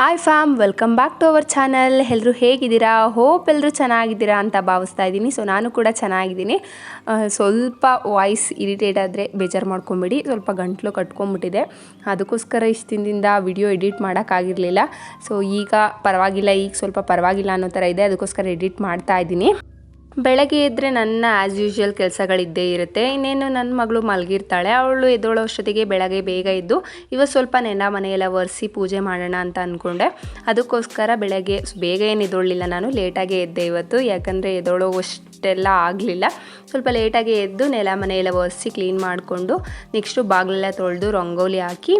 Hi fam welcome back to our channel ಎಲ್ಲರೂ ಹೇಗಿದ್ದೀರಾ? Hope ಎಲ್ಲರೂ ಚೆನ್ನಾಗಿದ್ದೀರಾ ಅಂತ ಭಾವಿಸ್ತಾ ಇದ್ದೀನಿ. ಸೊ ನಾನು ಕೂಡ ಚೆನ್ನಾಗಿದ್ದೀನಿ. ಸ್ವಲ್ಪ ವಾಯ್ಸ್ ಇರಿಟೇಟ್ ಆದರೆ ಬೇಜಾರು ಮಾಡ್ಕೊಂಬಿಡಿ. ಸ್ವಲ್ಪ ಗಂಟ್ಲು ಕಟ್ಕೊಂಬಿಟ್ಟಿದೆ. ಅದಕ್ಕೋಸ್ಕರ ಇಷ್ಟು ದಿನದಿಂದ ವಿಡಿಯೋ ಎಡಿಟ್ ಮಾಡೋಕ್ಕಾಗಿರಲಿಲ್ಲ. ಸೊ ಈಗ ಪರವಾಗಿಲ್ಲ, ಈಗ ಸ್ವಲ್ಪ ಪರವಾಗಿಲ್ಲ ಅನ್ನೋ ಥರ ಇದೆ. ಅದಕ್ಕೋಸ್ಕರ ಎಡಿಟ್ ಮಾಡ್ತಾ ಇದ್ದೀನಿ. ಬೆಳಗ್ಗೆ ಎದ್ದರೆ ನನ್ನ ಆ್ಯಸ್ ಯೂಶ್ವಲ್ ಕೆಲಸಗಳಿದ್ದೇ ಇರುತ್ತೆ. ಇನ್ನೇನು ನನ್ನ ಮಗಳು ಮಲಗಿರ್ತಾಳೆ, ಅವಳು ಎದ್ದೋಳೋ ಅಷ್ಟೊತ್ತಿಗೆ ಬೆಳಗ್ಗೆ ಬೇಗ ಇದ್ದು ಇವತ್ತು ಸ್ವಲ್ಪ ನೆನ ಮನೆಯೆಲ್ಲ ಒರೆಸಿ ಪೂಜೆ ಮಾಡೋಣ ಅಂತ ಅಂದ್ಕೊಂಡೆ ಅದಕ್ಕೋಸ್ಕರ ಬೆಳಗ್ಗೆ, ಬೇಗ ಏನು ಎದ್ದೊಳ್ಳಿಲ್ಲ ನಾನು ಲೇಟಾಗೇ ಎದ್ದೆ ಇವತ್ತು. ಯಾಕಂದರೆ ಎದ್ದೋಳೋ ಅಷ್ಟೆಲ್ಲ ಆಗಲಿಲ್ಲ. ಸ್ವಲ್ಪ ಲೇಟಾಗಿ ಎದ್ದು ನೆಲ ಮನೆಯೆಲ್ಲ ಒರೆಸಿ ಕ್ಲೀನ್ ಮಾಡಿಕೊಂಡು ನೆಕ್ಸ್ಟು ಬಾಗಿಲೆಲ್ಲ ತೊಳೆದು ರಂಗೋಲಿ ಹಾಕಿ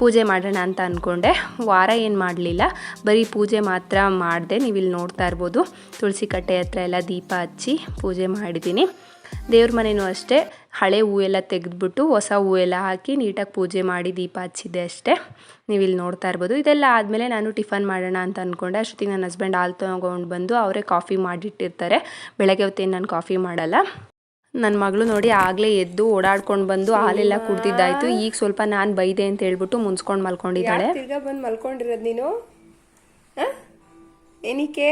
ಪೂಜೆ ಮಾಡೋಣ ಅಂತ ಅಂದ್ಕೊಂಡೆ ವಾರ ಏನು ಮಾಡಲಿಲ್ಲ. ಬರೀ ಪೂಜೆ ಮಾತ್ರ ಮಾಡಿದೆ. ನೀವು ಇಲ್ಲಿ ನೋಡ್ತಾ ಇರ್ಬೋದು. ತುಳಸಿ ಕಟ್ಟೆ ಹತ್ರ ಎಲ್ಲ ದೀಪ ಹಚ್ಚಿ ಪೂಜೆ ಮಾಡಿದ್ದೀನಿ. ದೇವ್ರ ಮನೆಯೂ ಅಷ್ಟೇ. ಹಳೆ ಹೂವೆಲ್ಲ ತೆಗೆದ್ಬಿಟ್ಟು ಹೊಸ ಹೂವೆಲ್ಲ ಹಾಕಿ ನೀಟಾಗಿ ಪೂಜೆ ಮಾಡಿ ದೀಪ ಹಚ್ಚಿದ್ದೆ ಅಷ್ಟೇ. ನೀವು ಇಲ್ಲಿ ನೋಡ್ತಾ ಇರ್ಬೋದು. ಇದೆಲ್ಲ ಆದಮೇಲೆ ನಾನು ಟಿಫನ್ ಮಾಡೋಣ ಅಂತ ಅಂದ್ಕೊಂಡೆ ಅಷ್ಟೊತ್ತಿಗೆ ನನ್ನ ಹಸ್ಬೆಂಡ್ ಹಾಲು ತೊಗೊಂಡು ಬಂದು ಅವರೇ ಕಾಫಿ ಮಾಡಿಟ್ಟಿರ್ತಾರೆ. ಬೆಳಗ್ಗೆ ಹೊತ್ತೇನು ನಾನು ಕಾಫಿ ಮಾಡಲ್ಲ. ನನ್ನ ಮಗಳು ನೋಡಿ ಆಗಲೇ ಎದ್ದು ಓಡಾಡ್ಕೊಂಡು ಬಂದು ಹಾಲೆಲ್ಲ ಕುಡ್ದಿದ್ದಾಯ್ತು. ಈಗ ಸ್ವಲ್ಪ ನಾನು ಬೈದೆ ಅಂತ ಹೇಳ್ಬಿಟ್ಟು ಮುನ್ಸ್ಕೊಂಡು ಮಲ್ಕೊಂಡಿದ್ದಾಳೆ. ತಿರ್ಗಾ ಬಂದು ಮಲ್ಕೊಂಡಿರೋದು ನೀನು? ಏನಕ್ಕೆ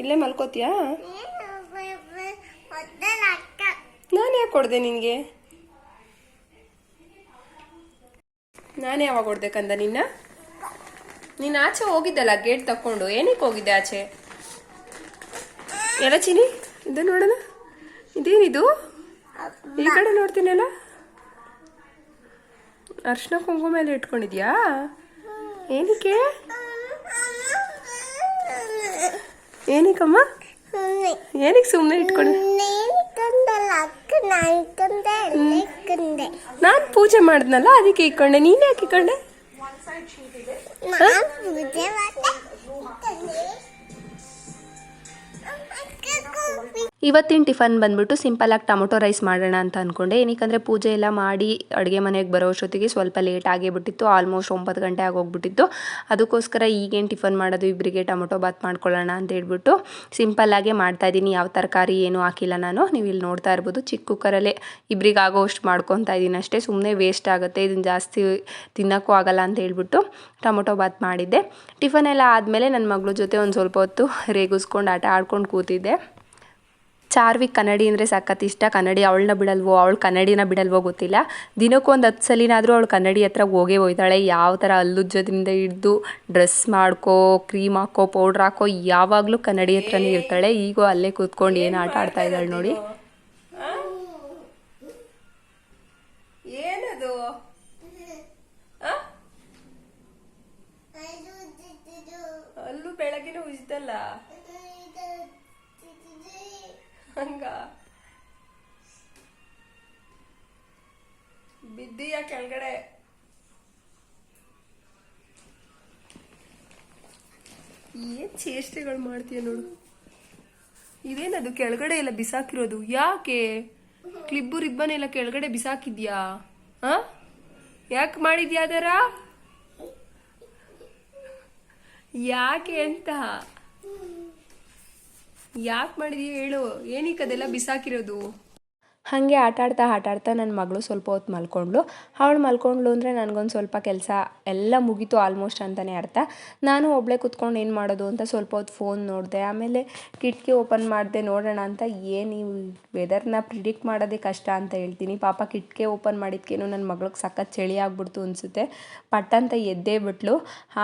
ಇಲ್ಲೇ ಮಲ್ಕೋತೀಯಾ ನಾನು ಯಾಕೆ ಕೊಡ್ದೆ ನಿನಗೆ? ನಾನು ಯಾವಾಗ ಕೊಡ್ದೆ ಕಂದ ನಿನ್ನ? ನೀನು ಆಚೆ ಹೋಗಿದ್ದಲ್ಲ ಗೇಟ್ ತಕೊಂಡು ಏನಕ್ಕೆ ಹೋಗಿದ್ದೆ ಆಚೆ? ಎಲ್ಲ ಚಿನಿ? ಇದು ನೋಡೋಣ ಇದೇನಿದು? ಈ ಕಡೆ ನೋಡ್ತೀನಲ್ಲ? ಅರ್ಶಿನ ಕುಂಕುಮ ಮೇಲೆ ಇಟ್ಕೊಂಡಿದ್ಯಾ? ಏನಕ್ಕೆ? ಏನಕ್ಕಮ್ಮ? ಏನಕ್ಕೆ ಸುಮ್ಮನೆ ಇಟ್ಕೊಂಡು? ನಾನು ಪೂಜೆ ಮಾಡಿದ್ನಲ್ಲ ಅದಕ್ಕೆ ಇಕ್ಕೊಂಡೆ ನೀನು ಯಾಕೆ ಇಟ್ಕೊಂಡೆ? ಇವತ್ತಿನ ಟಿಫನ್ ಬಂದ್ಬಿಟ್ಟು ಸಿಂಪಲಾಗಿ ಟೊಮೊಟೊ ರೈಸ್ ಮಾಡೋಣ ಅಂತ ಅಂದ್ಕೊಂಡೆ ಏನಕ್ಕಂದರೆ ಪೂಜೆ ಎಲ್ಲ ಮಾಡಿ ಅಡುಗೆ ಮನೆಗೆ ಬರೋ ಸ್ವಲ್ಪ ಲೇಟ್ ಆಗೇ ಬಿಟ್ಟಿತ್ತು ಆಲ್ಮೋಸ್ಟ್ ಒಂಬತ್ತು ಗಂಟೆ ಆಗೋಗ್ಬಿಟ್ಟಿತ್ತು. ಅದಕ್ಕೋಸ್ಕರ ಈಗೇನು ಟಿಫನ್ ಮಾಡೋದು? ಇಬ್ಬರಿಗೆ ಟೊಮೊಟೊ ಬಾತ್ ಮಾಡ್ಕೊಳ್ಳೋಣ ಅಂತ ಹೇಳ್ಬಿಟ್ಟು ಮಾಡ್ತಾ ಮಾಡ್ತಾಯಿದ್ದೀನಿ ಯಾವ ತರಕಾರಿ ಏನೂ ಹಾಕಿಲ್ಲ ನಾನು. ನೀವು ಇಲ್ಲಿ ನೋಡ್ತಾ ಇರ್ಬೋದು, ಚಿಕ್ಕ ಕುಕ್ಕರಲ್ಲೇ ಇಬ್ರಿಗೆ ಆಗೋಷ್ಟು ಮಾಡ್ಕೊತಾ ಇದ್ದೀನಿ ಅಷ್ಟೇ. ಸುಮ್ಮನೆ ವೇಸ್ಟ್ ಆಗುತ್ತೆ. ಇದನ್ನು ಜಾಸ್ತಿ ತಿನ್ನೋಕ್ಕೂ ಆಗಲ್ಲ ಅಂತ ಹೇಳ್ಬಿಟ್ಟು ಟೊಮೊಟೊ ಬಾತ್ ಮಾಡಿದ್ದೆ. ಟಿಫನ್ ಎಲ್ಲ ಆದಮೇಲೆ ನನ್ನ ಮಗಳ ಜೊತೆ ಒಂದು ಸ್ವಲ್ಪ ಹೊತ್ತು ರೇಗಿಸ್ಕೊಂಡು ಆಟ ಆಡ್ಕೊಂಡು ಕೂತಿದ್ದೆ. ಚಾರ್ವಿಕ್ ಕನ್ನಡಿ ಅಂದರೆ ಸಖತ್ ಇಷ್ಟ. ಕನ್ನಡಿ ಅವಳನ್ನ ಬಿಡಲ್ವೋ, ಅವಳು ಕನ್ನಡಿನ ಬಿಡಲ್ವೋ ಗೊತ್ತಿಲ್ಲ. ದಿನಕ್ಕೊಂದು ಹತ್ತು ಸಲಿನಾದರೂ ಅವಳು ಕನ್ನಡಿ ಹತ್ರ ಹೋಗೇ ಹೋಯ್ತಾಳೆ ಯಾವ ಥರ ಅಲ್ಲುಜ್ಜೋದ್ರಿಂದ ಹಿಡ್ದು ಡ್ರೆಸ್ ಮಾಡ್ಕೋ, ಕ್ರೀಮ್ ಹಾಕೋ, ಪೌಡ್ರ್ ಹಾಕೋ, ಯಾವಾಗಲೂ ಕನ್ನಡಿ ಹತ್ರನೇ ಇರ್ತಾಳೆ. ಈಗ ಅಲ್ಲೇ ಕೂತ್ಕೊಂಡು ಏನು ಆಟ ಆಡ್ತಾ ಇದ್ದಾಳೆ ನೋಡಿ. ಏನದು? ಅಲ್ಲೂ ಬೆಳಗ್ಗೆನೂ ಉಜ್ದಲ್ಲ? ಹಂಗ ಬಿದ್ದೀಯ ಕೆಳಗಡೆ ಏನ್ ಚೇಷ್ಟೆಗಳು ಮಾಡ್ತೀಯ ನೋಡು. ಇದೇನದು ಕೆಳಗಡೆ ಎಲ್ಲ ಬಿಸಾಕಿರೋದು. ಯಾಕೆ? ಕ್ಲಿಬ್ಬು ರಿಬ್ಬನ್ ಎಲ್ಲ ಕೆಳಗಡೆ ಬಿಸಾಕಿದ್ಯಾ? ಹಾ? ಯಾಕೆ ಮಾಡಿದ್ಯಾ ಅದರ? ಯಾಕೆ ಅಂತ? ಯಾಕೆ ಮಾಡಿದ್ಯಾ ಹೇಳು? ಏನಕ್ಕೆ ಅದೆಲ್ಲ ಬಿಸಾಕಿರೋದು? ಹಾಗೆ ಆಟ ಆಡ್ತಾ ಆಟ ಆಡ್ತಾ ನನ್ನ ಮಗಳು ಸ್ವಲ್ಪ ಹೊತ್ತು ಮಲ್ಕೊಂಡ್ಳು. ಅವಳು ಮಲ್ಕೊಂಡ್ಳು ಅಂದರೆ ನನಗೊಂದು ಸ್ವಲ್ಪ ಕೆಲಸ ಎಲ್ಲ ಮುಗೀತು ಆಲ್ಮೋಸ್ಟ್ ಅಂತಲೇ ಅರ್ಥ. ನಾನು ಒಬ್ಬಳೇ ಕುತ್ಕೊಂಡು ಏನು ಮಾಡೋದು ಅಂತ ಸ್ವಲ್ಪ ಹೊತ್ತು ಫೋನ್ ನೋಡಿದೆ. ಆಮೇಲೆ ಕಿಟಕಿ ಓಪನ್ ಮಾಡಿದೆ, ನೋಡೋಣ ಅಂತ ಏನು ಈ ವೆದರ್ನ ಪ್ರಿಡಿಕ್ಟ್ ಮಾಡೋದೇ ಕಷ್ಟ ಅಂತ ಹೇಳ್ತೀನಿ. ಪಾಪ ಕಿಟಕಿ ಓಪನ್ ಮಾಡಿದ್ಕೇನು ನನ್ನ ಮಗಳಿಗೆ ಸಖತ್ ಚಳಿ ಆಗ್ಬಿಡ್ತು ಅನಿಸುತ್ತೆ. ಪಟ್ಟಂತ ಎದ್ದೇ ಬಿಟ್ಲು.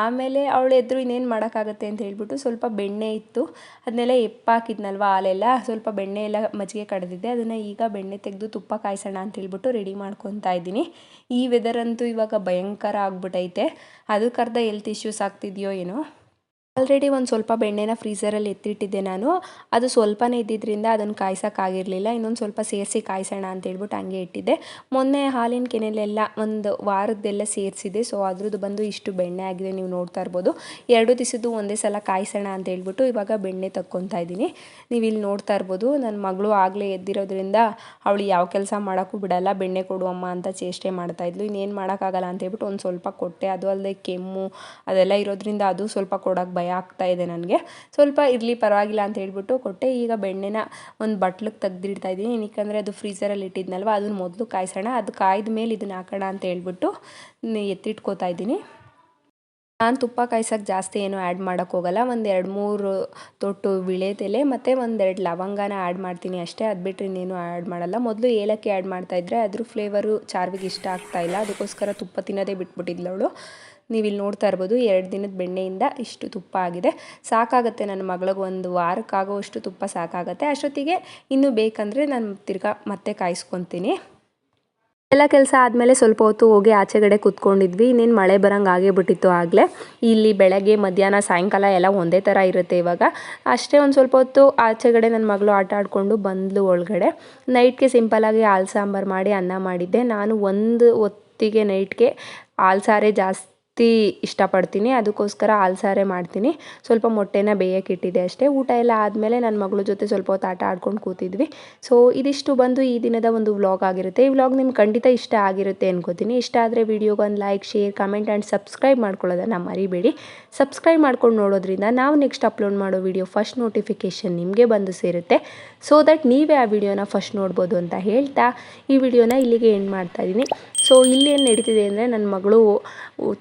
ಆಮೇಲೆ ಅವಳು ಎದ್ರು ಇನ್ನೇನು ಮಾಡೋಕ್ಕಾಗತ್ತೆ ಅಂತ ಹೇಳ್ಬಿಟ್ಟು ಸ್ವಲ್ಪ ಬೆಣ್ಣೆ ಇತ್ತು. ಅದನ್ನೆಲ್ಲ ಎಪ್ಪಾಕಿದ್ನಲ್ವ ಹಾಲೆಲ್ಲ. ಸ್ವಲ್ಪ ಬೆಣ್ಣೆ ಎಲ್ಲ ಮಜ್ಜಿಗೆ ಕಡ್ದಿದ್ದೆ. ಅದನ್ನು ಈಗ ಬೆಣ್ಣೆ ತೆಗೆದು ತುಪ್ಪ ಕಾಯಿಸೋಣ ಅಂತ ಹೇಳ್ಬಿಟ್ಟು ರೆಡಿ ಮಾಡ್ಕೊತಾ ಇದ್ದೀನಿ. ಈ ವೆದರ್ ಅಂತೂ ಇವಾಗ ಭಯಂಕರ ಆಗ್ಬಿಟ್ಟೈತೆ ಅದಕ್ಕರ್ಧ ಹೆಲ್ತ್ ಇಶ್ಯೂಸ್ ಆಗ್ತಿದೆಯೋ ಏನೋ. ಆಲ್ರೆಡಿ ಒಂದು ಸ್ವಲ್ಪ ಬೆಣ್ಣೆನ ಫ್ರೀಸರಲ್ಲಿ ಎತ್ತಿಟ್ಟಿದ್ದೆ ನಾನು. ಅದು ಸ್ವಲ್ಪನೇ ಇದ್ದಿದ್ದರಿಂದ ಅದನ್ನು ಕಾಯಿಸೋಕ್ಕಾಗಿರಲಿಲ್ಲ ಇನ್ನೊಂದು ಸ್ವಲ್ಪ ಸೇರಿಸಿ ಕಾಯಿಸೋಣ ಅಂತ ಹೇಳ್ಬಿಟ್ಟು ಹಂಗೆ ಇಟ್ಟಿದ್ದೆ. ಮೊನ್ನೆ ಹಾಲಿನ ಕೆನೆಲೆಲ್ಲ ಒಂದು ವಾರದ್ದೆಲ್ಲ ಸೇರಿಸಿದೆ ಸೊ ಅದ್ರದ್ದು ಬಂದು ಇಷ್ಟು ಬೆಣ್ಣೆ ಆಗಿದೆ, ನೀವು ನೋಡ್ತಾ ಇರ್ಬೋದು. ಎರಡು ದಿವಸದ್ದು ಒಂದೇ ಸಲ ಕಾಯಿಸೋಣ ಅಂತ ಹೇಳ್ಬಿಟ್ಟು ಇವಾಗ ಬೆಣ್ಣೆ ತಕ್ಕೊತಾ ಇದ್ದೀನಿ. ನೀವು ಇಲ್ಲಿ ನೋಡ್ತಾ ಇರ್ಬೋದು ನನ್ನ ಮಗಳು ಆಗಲೇ ಎದ್ದಿರೋದ್ರಿಂದ ಅವಳು ಯಾವ ಕೆಲಸ ಮಾಡೋಕ್ಕೂ ಬಿಡಲ್ಲ. ಬೆಣ್ಣೆ ಕೊಡುವಮ್ಮ ಅಂತ ಚೇಷ್ಟೆ ಮಾಡ್ತಾ ಇದ್ಲು. ಇನ್ನೇನು ಮಾಡೋಕ್ಕಾಗಲ್ಲ ಅಂತ ಹೇಳ್ಬಿಟ್ಟು ಒಂದು ಸ್ವಲ್ಪ ಕೊಟ್ಟೆ. ಅದು ಅಲ್ಲದೆ ಕೆಮ್ಮು ಅದೆಲ್ಲ ಇರೋದ್ರಿಂದ ಅದು ಸ್ವಲ್ಪ ಕೊಡೋಕ್ಕೆ ಭಯ ಭಯ ಆಗ್ತಾ ಇದೆ ನನಗೆ. ಸ್ವಲ್ಪ ಇರಲಿ, ಪರವಾಗಿಲ್ಲ ಅಂತ ಹೇಳ್ಬಿಟ್ಟು ಕೊಟ್ಟೆ. ಈಗ ಬೆಣ್ಣೆನ ಒಂದು ಬಟ್ಲಿಗೆ ತೆಗ್ದಿಡ್ತಾ ಇದ್ದೀನಿ. ಏನಕ್ಕಂದರೆ ಅದು ಫ್ರೀಸರಲ್ಲಿ ಇಟ್ಟಿದ್ನಲ್ವ ಅದನ್ನ ಮೊದಲು ಕಾಯಿಸೋಣ. ಅದು ಕಾಯ್ದ ಮೇಲೆ ಇದನ್ನ ಹಾಕೋಣ ಅಂತ ಹೇಳ್ಬಿಟ್ಟು ಎತ್ತಿಟ್ಕೋತಾ ಇದ್ದೀನಿ. ನಾನು ತುಪ್ಪ ಕಾಯ್ಸೋಕ್ಕೆ ಜಾಸ್ತಿ ಏನು ಆ್ಯಡ್ ಮಾಡೋಕ್ಕೋಗಲ್ಲ ಒಂದು ಎರಡು ಮೂರು ತೊಟ್ಟು ವಿಳೆದೆಲೆ ಮತ್ತು ಒಂದೆರಡು ಲವಂಗನ ಆ್ಯಡ್ ಮಾಡ್ತೀನಿ ಅಷ್ಟೇ. ಅದು ಬಿಟ್ಟರೆ ಇನ್ನೇನು ಆ್ಯಡ್ ಮಾಡಲ್ಲ. ಮೊದಲು ಏಲಕ್ಕಿ ಆ್ಯಡ್ ಮಾಡ್ತಾಯಿದ್ರೆ ಅದ್ರ ಫ್ಲೇವರು ಚಾರ್ವಿಗೆ ಇಷ್ಟ ಆಗ್ತಾಯಿಲ್ಲ ಅದಕ್ಕೋಸ್ಕರ ತುಪ್ಪ ತಿನ್ನೋದೇ ಬಿಟ್ಬಿಟ್ಟಿದ್ಲು ಅವಳು. ನೀವು ಇಲ್ಲಿ ನೋಡ್ತಾ ಇರ್ಬೋದು ಎರಡು ದಿನದ ಬೆಣ್ಣೆಯಿಂದ ಇಷ್ಟು ತುಪ್ಪ ಆಗಿದೆ. ಸಾಕಾಗುತ್ತೆ ನನ್ನ ಮಗಳಿಗೆ ಒಂದು ವಾರಕ್ಕಾಗೋವಷ್ಟು ತುಪ್ಪ ಸಾಕಾಗುತ್ತೆ. ಅಷ್ಟೊತ್ತಿಗೆ ಇನ್ನೂ ಬೇಕಂದರೆ ನಾನು ತಿರ್ಗಾ ಮತ್ತೆ ಕಾಯಿಸ್ಕೊತೀನಿ. ಎಲ್ಲ ಕೆಲಸ ಆದಮೇಲೆ ಸ್ವಲ್ಪ ಹೊತ್ತು ಹೋಗಿ ಆಚೆಗಡೆ ಕೂತ್ಕೊಂಡಿದ್ವಿ. ಇನ್ನೇನು ಮಳೆ ಬರಂಗೆ ಆಗೇ ಬಿಟ್ಟಿತ್ತು ಆಗಲೇ. ಇಲ್ಲಿ ಬೆಳಗ್ಗೆ, ಮಧ್ಯಾಹ್ನ, ಸಾಯಂಕಾಲ ಎಲ್ಲ ಒಂದೇ ಥರ ಇರುತ್ತೆ ಇವಾಗ. ಅಷ್ಟೇ ಒಂದು ಸ್ವಲ್ಪ ಹೊತ್ತು ಆಚೆಗಡೆ ನನ್ನ ಮಗಳು ಆಟ ಆಡಿಕೊಂಡು ಬಂದ್ಲು ಒಳಗಡೆ. ನೈಟ್ಗೆ ಸಿಂಪಲಾಗಿ ಹಾಲು ಸಾಂಬಾರು ಮಾಡಿ, ಅನ್ನ ಮಾಡಿದ್ದೆ. ನಾನು ಒಂದು ಹೊತ್ತಿಗೆ ನೈಟ್ಗೆ ಹಾಲು ಸಾರೇ ಜಾಸ್ತಿ ಇಷ್ಟಪಡ್ತೀನಿ. ಅದಕ್ಕೋಸ್ಕರ ಆಲ್ಸಾರೆ ಸಾರೇ ಮಾಡ್ತೀನಿ. ಸ್ವಲ್ಪ ಮೊಟ್ಟೆನ ಬೇಯಕ್ಕೆ ಇಟ್ಟಿದೆ ಅಷ್ಟೇ. ಊಟ ಎಲ್ಲ ಆದಮೇಲೆ ನನ್ನ ಮಗಳ ಜೊತೆ ಸ್ವಲ್ಪ ಹೊತ್ತು ಆಟ ಆಡ್ಕೊಂಡು ಕೂತಿದ್ವಿ. ಸೊ ಇದಿಷ್ಟು ಬಂದು ಈ ದಿನದ ಒಂದು ವ್ಲಾಗ್ ಆಗಿರುತ್ತೆ. ಈ ವ್ಲಾಗ್ ನಿಮ್ಗೆ ಖಂಡಿತ ಇಷ್ಟ ಆಗಿರುತ್ತೆ ಅನ್ಕೋತೀನಿ. ಇಷ್ಟ ಆದರೆ ವಿಡಿಯೋಗೆ ಒಂದು like, share, comment and subscribe ಮಾಡ್ಕೊಳ್ಳೋದನ್ನು ಮರಿಬೇಡಿ. ಸಬ್ಸ್ಕ್ರೈಬ್ ಮಾಡ್ಕೊಂಡು ನೋಡೋದ್ರಿಂದ ನಾವು ನೆಕ್ಸ್ಟ್ ಅಪ್ಲೋಡ್ ಮಾಡೋ ವಿಡಿಯೋ ಫಸ್ಟ್ ನೋಟಿಫಿಕೇಷನ್ ನಿಮಗೆ ಬಂದು ಸೇರುತ್ತೆ. ಸೊ ದಟ್ ನೀವೇ ಆ ವಿಡಿಯೋನ ಫಸ್ಟ್ ನೋಡ್ಬೋದು ಅಂತ ಹೇಳ್ತಾ ಈ ವಿಡಿಯೋನ ಇಲ್ಲಿಗೆ ಎಂಡ್ ಮಾಡ್ತಾ ಇದ್ದೀನಿ. ಸೊ ಇಲ್ಲಿ ಏನು ನಡೀತಿದೆ ಅಂದರೆ ನನ್ನ ಮಗಳು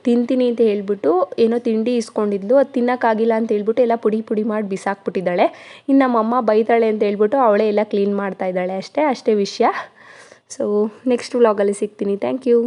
ತಿಂತೀನಿ ಅಂತ ಹೇಳ್ಬಿಟ್ಟು ಏನೋ ತಿಂಡಿ ಇಸ್ಕೊಂಡಿದ್ಲು, ಅದು ತಿನ್ನೋಕ್ಕಾಗಿಲ್ಲ ಅಂತ ಹೇಳ್ಬಿಟ್ಟು ಎಲ್ಲ ಪುಡಿ ಪುಡಿ ಮಾಡಿ ಬಿಸಾಕ್ಬಿಟ್ಟಿದ್ದಾಳೆ. ಇನ್ನು ನಮ್ಮಮ್ಮ ಬೈತಾಳೆ ಅಂತ ಹೇಳ್ಬಿಟ್ಟು ಅವಳೇ ಎಲ್ಲ ಕ್ಲೀನ್ ಮಾಡ್ತಾ ಇದ್ದಾಳೆ ಅಷ್ಟೇ ಅಷ್ಟೇ ವಿಷಯ. ಸೊ ನೆಕ್ಸ್ಟ್ ವ್ಲಾಗಲ್ಲಿ ಸಿಗ್ತೀನಿ. Thank you